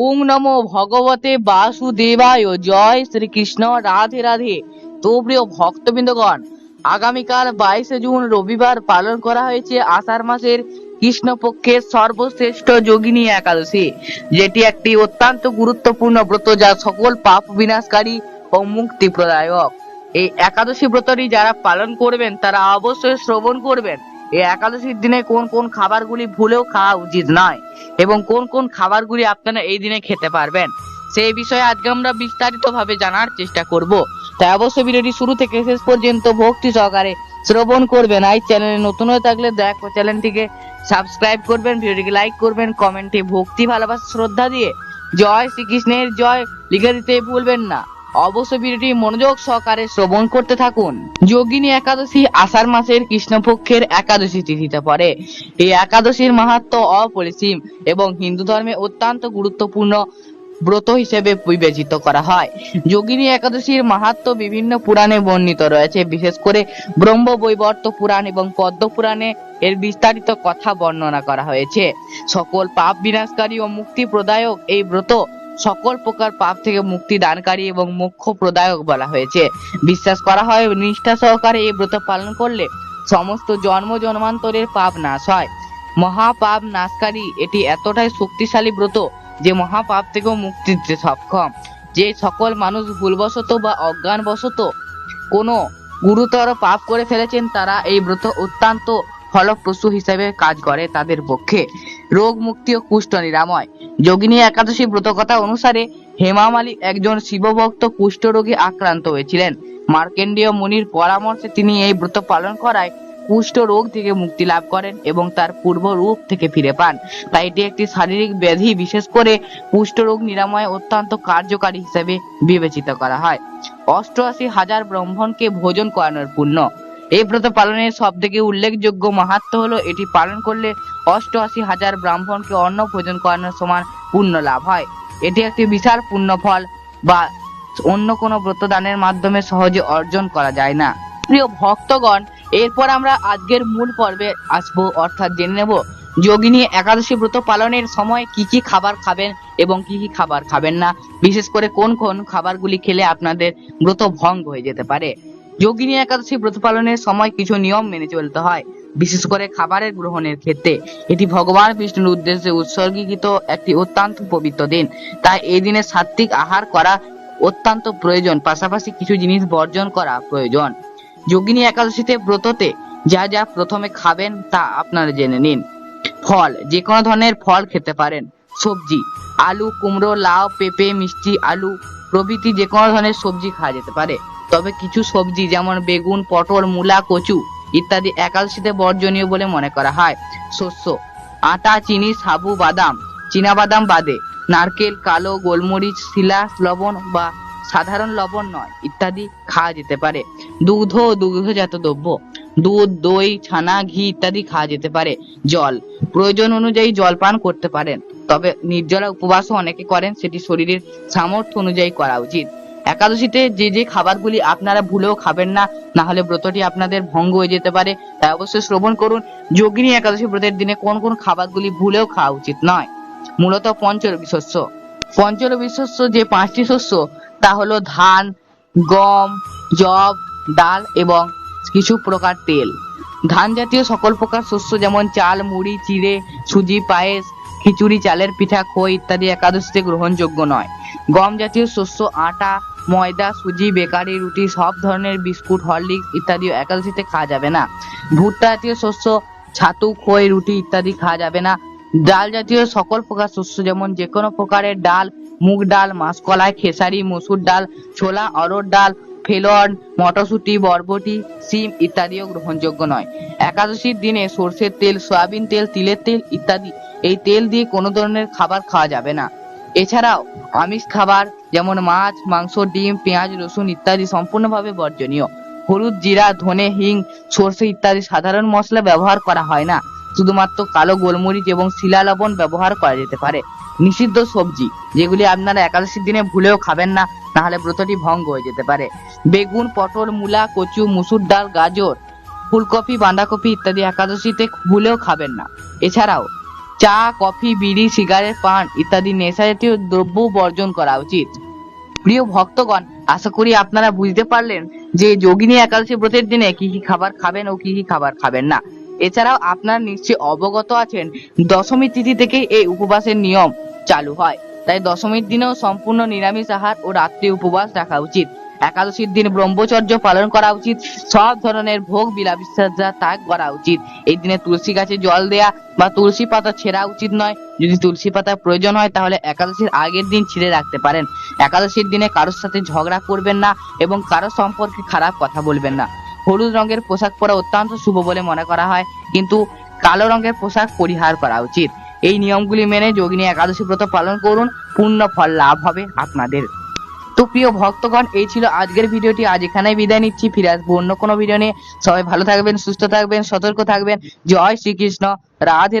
ওং নমো ভগবতে বাসুদেবায়। জয় শ্রীকৃষ্ণ, রাধে রাধে। তো প্রিয় ভক্তবৃন্দগণ, আগামীকাল বাইশে জুন রবিবার পালন করা হয়েছে আষাঢ় মাসের কৃষ্ণপক্ষের সর্বশ্রেষ্ঠ যোগিনী একাদশী, যেটি একটি অত্যন্ত গুরুত্বপূর্ণ ব্রত যা সকল পাপ বিনাশকারী ও মুক্তি প্রদায়ক এই একাদশী ব্রতটি যারা পালন করবেন, তারা অবশ্যই শ্রবণ করবেন। এই একাদশীর দিনে কোন কোন খাবারগুলি ভুলেও খাওয়া উচিত নয় এবং কোন কোন খাবারগুলি আপনারা এই দিনে খেতে পারবেন? সেই বিষয়ে আজকে আমরা বিস্তারিত ভাবে জানার চেষ্টা করব। তাই অবশ্যই ভিডিওটি শুরু থেকে শেষ পর্যন্ত ভক্তি সহকারে শ্রবণ করবেন। আর চ্যানেলে নতুন হয়ে থাকলে দেখো চ্যানেলটিকে সাবস্ক্রাইব করবেন, ভিডিওটিকে লাইক করবেন, কমেন্টে ভক্তি, ভালোবাসা, শ্রদ্ধা দিয়ে জয় শ্রীকৃষ্ণের জয় লিখে দিতে ভুলবেন না। অবশ্যই ভিডিওটি মনোযোগ সহকারে শ্রবণ করতে থাকুন। যোগিনী একাদশী আষাঢ় মাসের কৃষ্ণপক্ষের একাদশী তিথিতে পড়ে। এই একাদশীর মাহাত্ম অপরিসীম এবং হিন্দু ধর্মে অত্যন্ত গুরুত্বপূর্ণ ব্রত হিসেবে বিবেচিত করা হয়। যোগিনী একাদশীর মাহাত্ম বিভিন্ন পুরাণে বর্ণিত রয়েছে। বিশেষ করে ব্রহ্ম বৈবর্ত পুরাণ এবং পদ্ম পুরাণে এর বিস্তারিত কথা বর্ণনা করা হয়েছে। সকল পাপ বিনাশকারী ও মুক্তি প্রদায়ক এই ব্রত সকল প্রকার পাপ থেকে মুক্তি দানকারী এবং মোক্ষ প্রদায়ক বলা হয়েছে। বিশ্বাস করা হয়, নিষ্ঠা সহকারে এই ব্রত পালন করলে সমস্ত জন্ম জন্মান্তরের পাপ নাশ হয়। মহাপাপ নাশকারী, এটি এতটাই শক্তিশালী ব্রত যে মহাপাপ থেকেও মুক্তি দিতে সক্ষম। যে সকল মানুষ ভুলবশত বা অজ্ঞানবশত কোনো গুরুতর পাপ করে ফেলেছেন, তারা এই ব্রত অত্যন্ত ফলপ্রসূ হিসেবে কাজ করে তাদের পক্ষে। রোগ, মুক্তি ও কুষ্ঠ নিরাময়। যোগিনী একাদশী ব্রতকথা অনুসারে হেমা মালিক একজন শিবভক্ত কুষ্ঠরোগে আক্রান্ত হয়েছিলেন। মার্কেন্ডীয় মুনির পরামর্শে তিনি এই ব্রত পালন করায় কুষ্ঠ রোগ থেকে মুক্তি লাভ করেন এবং তার পূর্ব রূপ থেকে ফিরে পান। তাই এটি একটি শারীরিক ব্যাধি বিশেষ করে কুষ্ঠ রোগ নিরাময়ে অত্যন্ত কার্যকারী হিসেবে বিবেচিত করা হয়। অষ্টআশি হাজার ব্রাহ্মণকে ভোজন করানোর পুণ্য এই ব্রত পালনের সব থেকে উল্লেখযোগ্য মাহাত্ম হলো, এটি পালন করলে অষ্টআশি হাজার ব্রাহ্মণকে অন্ন ভোজন করানোর সমান পুণ্য লাভ হয়। এটি একটি বিশাল পুণ্য ফল বা অন্য কোনো ব্রত দানের মাধ্যমে সহজে অর্জন করা যায় না। প্রিয় ভক্তগণ, এরপর আমরা আজকের মূল পর্বে আসব, অর্থাৎ জেনে নেব, যোগিনী একাদশী ব্রত পালনের সময় কি কি খাবার খাবেন এবং কি কি খাবার খাবেন না? বিশেষ করে কোন কোন খাবারগুলি খেলে আপনাদের ব্রত ভঙ্গ হয়ে যেতে পারে? যোগিনী একাদশী ব্রত পালনের সময় কিছু নিয়ম মেনে চলতে হয়, বিশেষ করে খাবারের গ্রহণের ক্ষেত্রে। এটি ভগবান বিষ্ণুর উদ্দেশ্যে উৎসর্গীকৃত একটি অত্যন্ত পবিত্র দিন। তাই এই দিনে সাত্বিক আহার করা অত্যন্ত প্রয়োজন, পাশাপাশি কিছু জিনিস বর্জন করা প্রয়োজন। যোগিনী একাদশীতে ব্রততে যা যা প্রথমে খাবেন তা আপনারা জেনে নিন। ফল, যে কোনো ধরনের ফল খেতে পারেন। সবজি, আলু, কুমড়ো, লাউ, পেঁপে, মিষ্টি, আলু প্রভৃতি যে কোনো ধরনের সবজি খাওয়া যেতে পারে। তবে কিছু সবজি, যেমন বেগুন, পটল, মূলা, কচু ইত্যাদি একাদশীতে বর্জনীয় বলে মনে করা হয়। শস্য, আটা, চিনি, সাবু, বাদাম বাদাম বাদে নারকেল, কালো, গোলমরিচ, শিলা, লবণ বা সাধারণ লবণ নয় ইত্যাদি খাওয়া যেতে পারে। দুগ্ধ ও দুগ্ধজাত দ্রব্য, দুধ, দই, ছানা, ঘি ইত্যাদি খাওয়া যেতে পারে। জল, প্রয়োজন অনুযায়ী জল পান করতে পারেন, তবে নির্জলা উপবাসও অনেকে করেন, সেটি শরীরের সামর্থ্য অনুযায়ী করা উচিত। একাদশীতে যে যে খাবারগুলি আপনারা ভুলেও খাবেন না না হলে ব্রতটি আপনাদের ভঙ্গ হয়ে যেতে পারে। তাই অবশ্যই শ্রবণ করুন। যোগিনী একাদশী ব্রতের দিনে কোন কোন খাবারগুলি ভুলেও খাওয়া উচিত নয়। মূলত পঞ্চরবি শস্য পঞ্চরবি শস্য যে পাঁচটি শস্য, তা হলো ধান, গম জব ডাল এবং কিছু প্রকার তেল। ধান জাতীয় সকল প্রকার শস্য যেমন চাল, মুড়ি, চিড়ে, সুজি, পায়েস, খিচুড়ি, চালের পিঠা, খই ইত্যাদি একাদশীতে গ্রহণযোগ্য নয়। গম জাতীয় শস্য আটা ময়দা, সুজি, বেকারি, রুটি, সব ধরনের বিস্কুট, হরলিক্স ইত্যাদি একাদশীতে খাওয়া যাবে না। ভুট্টা জাতীয় শস্য, ছাতু, খই, রুটি ইত্যাদি খাওয়া যাবে না। ডাল জাতীয় সকল প্রকার শস্য যেমন যে কোনো প্রকারের ডাল, মুগ ডাল, মাসকলাই, খেসারি, মসুর ডাল, ছোলা অরহর ডাল, ফেলন, মটরশুঁটি, বরবটি, সিম ইত্যাদিও গ্রহণযোগ্য নয়। একাদশীর দিনে সর্ষের তেল, সয়াবিন তেল, তিলের তেল ইত্যাদি, এই তেল দিয়ে কোনো ধরনের খাবার খাওয়া যাবে না। এছাড়াও আমিষ খাবার যেমন মাছ, মাংস, ডিম, পেঁয়াজ, রসুন ইত্যাদি সম্পূর্ণভাবে বর্জনীয়। হলুদ, জিরা, ধনে, হিং, সর্ষে ইত্যাদি সাধারণ মশলা ব্যবহার করা হয় না। শুধুমাত্র কালো গোলমরিচ এবং শিলা লবণ ব্যবহার করা যেতে পারে। নিষিদ্ধ সবজি, যেগুলি আপনারা একাদশীর দিনে ভুলেও খাবেন না, নাহলে ব্রতটি ভঙ্গ হয়ে যেতে পারে। বেগুন, পটল, মূলা, কচু, মুসুর ডাল, গাজর, ফুলকপি, বাঁধাকপি ইত্যাদি একাদশীতে ভুলেও খাবেন না। এছাড়াও চা, কফি, বিড়ি, সিগারেট, পান ইত্যাদি নেশা জাতীয় দ্রব্য বর্জন করা উচিত। প্রিয় ভক্তগণ, আশা করি আপনারা বুঝতে পারলেন যে যোগিনী একাদশী ব্রতের দিনে কি কি খাবার খাবেন ও কি কি খাবার খাবেন না। এছাড়াও আপনারা নিশ্চয়ই অবগত আছেন দশমী তিথি থেকে এই উপবাসের নিয়ম চালু হয়। তাই দশমীর দিনেও সম্পূর্ণ নিরামিষ আহার ও রাত্রি উপবাস রাখা উচিত। একাদশীর দিন ব্রহ্মচর্য পালন করা উচিত। সব ধরনের ভোগ বিলাসিতা ত্যাগ করা উচিত। এই দিনে তুলসী গাছে জল দেয়া বা তুলসী পাতা ছেঁড়া উচিত নয়। যদি তুলসী পাতার প্রয়োজন হয়, তাহলে একাদশীর আগের দিন ছিঁড়ে রাখতে পারেন। একাদশীর দিনে কারোর সাথে ঝগড়া করবেন না এবং কারও সম্পর্কে খারাপ কথা বলবেন না। হলুদ রঙের পোশাক পরা অত্যন্ত শুভ বলে মনে করা হয়, কিন্তু কালো রঙের পোশাক পরিহার করা উচিত। এই নিয়মগুলি মেনে যোগিনী একাদশী ব্রত পালন করুন। পূর্ণ ফল লাভ হবে আপনাদের। তো প্রিয় ভক্তগণ, এই ছিল আজকের ভিডিওটি। আজ এখানেই বিদায় নিচ্ছি। ফিরে আসব অন্য কোনো ভিডিও নিয়ে। সবাই ভালো থাকবেন, সুস্থ থাকবেন, সতর্ক থাকবেন। জয় শ্রীকৃষ্ণ। রাধে